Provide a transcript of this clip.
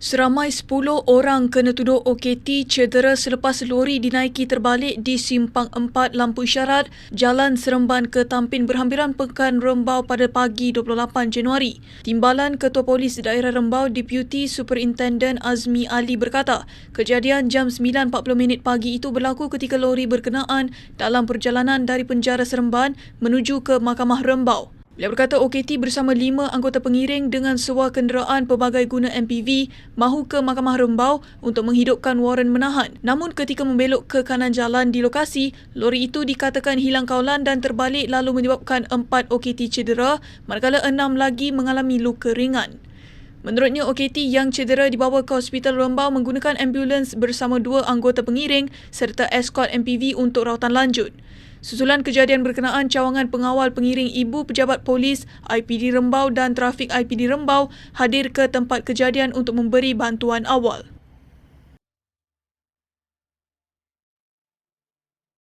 Seramai 10 orang kena tuduh OKT cedera selepas lori dinaiki terbalik di Simpang 4 Lampu Isyarat, Jalan Seremban ke Tampin Berhampiran Pekan Rembau pada pagi 28 Januari. Timbalan Ketua Polis Daerah Rembau Deputy Superintendent Azmi Ali berkata, kejadian jam 9.40 pagi itu berlaku ketika lori berkenaan dalam perjalanan dari penjara Seremban menuju ke Mahkamah Rembau. Beliau berkata OKT bersama lima anggota pengiring dengan sebuah kenderaan pelbagai guna MPV mahu ke Mahkamah Rembau untuk menghidupkan waran menahan. Namun ketika membelok ke kanan jalan di lokasi, lori itu dikatakan hilang kawalan dan terbalik lalu menyebabkan empat OKT cedera manakala enam lagi mengalami luka ringan. Menurutnya, OKT yang cedera dibawa ke Hospital Rembau menggunakan ambulans bersama dua anggota pengiring serta eskort MPV untuk rawatan lanjut. Susulan kejadian berkenaan cawangan pengawal pengiring ibu pejabat polis IPD Rembau dan trafik IPD Rembau hadir ke tempat kejadian untuk memberi bantuan awal.